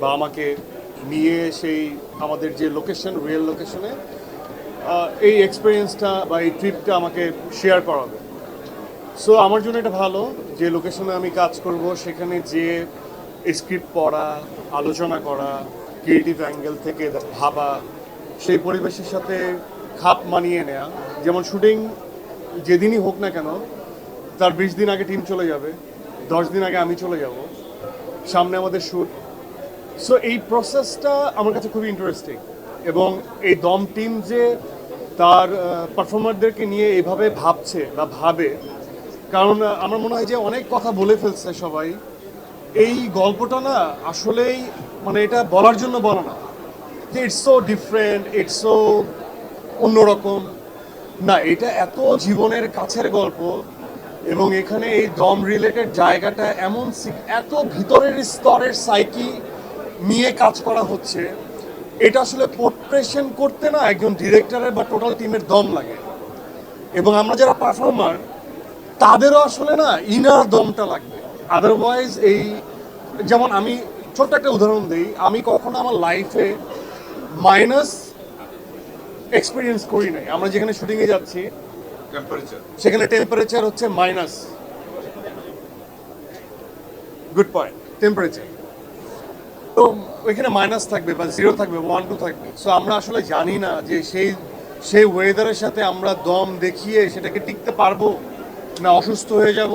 বা আমাকে নিয়ে সেই আমাদের যে লোকেশন রিয়েল লোকেশনে এই এক্সপিরিয়েন্সটা বা এই ট্রিপটা আমাকে শেয়ার করাবে। সো আমার জন্য এটা ভালো যে লোকেশনে আমি কাজ করব, সেখানে যে স্ক্রিপ্ট পড়া, আলোচনা করা ক্রিয়েটিভ অ্যাঙ্গেল থেকে ভাবা, সেই পরিবেশের সাথে খাপ মানিয়ে নেওয়া যেমন শুটিং যেদিনই হোক না কেন, তার বিশ দিন আগে টিম চলে যাবে, দশ দিন আগে আমি চলে যাব। সামনে আমাদের শ্যুট সো এই প্রসেসটা আমার কাছে খুবই ইন্টারেস্টিং এবং এই দম টিম যে তার পারফর্মারদেরকে নিয়ে এভাবে ভাবছে বা ভাবে, কারণ আমার মনে হয় যে অনেক কথা বলে ফেলছে সবাই। এই গল্পটা না আসলেই মানে এটা বলার জন্য বলা না। যে it's so different it's so অন্যরকম। না, এটা এত জীবনের কাছের গল্প, এবং এখানে এই দম রিলেটেড জায়গাটা এমন এত ভিতরের স্তরের সাইকি নিয়ে কাজ করা হচ্ছে এটা আসলে পোর্ট্রেশন করতে না একজন ডিরেক্টরের বা টোটাল টিমের দম লাগে। এবং আমরা যারা পারফর্মার তাদেরও আসলে না ইনার দমটা লাগবে। আদারওয়াইজ এই যেমন আমি ছোট্ট একটা উদাহরণ দিই আমি কখনো আমার লাইফে মাইনাস এক্সপিরিয়েন্স করি নাই। আমরা যেখানে শুটিংয়ে যাচ্ছি সেখানে টেম্পারেচার হচ্ছে মাইনাস গুড পয়েন্ট টেম্পারেচার তো ওইখানে মাইনাস থাকবে বা জিরো থাকবে ওয়ান টু থাকবে। সো আমরা আসলে জানি না যে সেই সেই ওয়েদারের সাথে আমরা দম দেখিয়ে সেটাকে টিকতে পারব না অসুস্থ হয়ে যাব।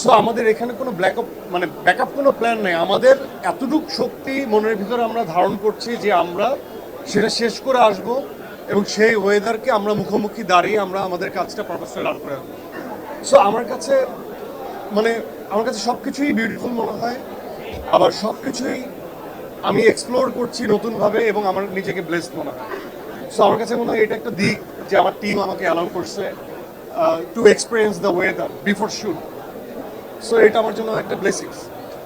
সো আমাদের এখানে কোনো ব্ল্যাক মানে ব্যাকআপ কোনো প্ল্যান নেই। আমাদের এতটুকু শক্তি মনের ভিতরে আমরা ধারণ করছি যে আমরা সেটা শেষ করে আসব এবং সেই ওয়েদারকে আমরা মুখোমুখি দাঁড়িয়ে আমরা আমাদের কাজটা প্রফেসর রান করে সো আমার কাছে মানে আমার কাছে সব কিছুই বিউটিফুল মনে হয়। আবার সব কিছুই আমি এক্সপ্লোর করছি নতুনভাবে এবং আমার নিজেকে ব্লেসড মনে হয়। সো আমার কাছে মনে হয় এটা একটা দিক যে আমার টিম আমাকে অ্যালাউ করছে to experience the weather before shoot so এটা আমার জন্য একটা ব্লেসিংস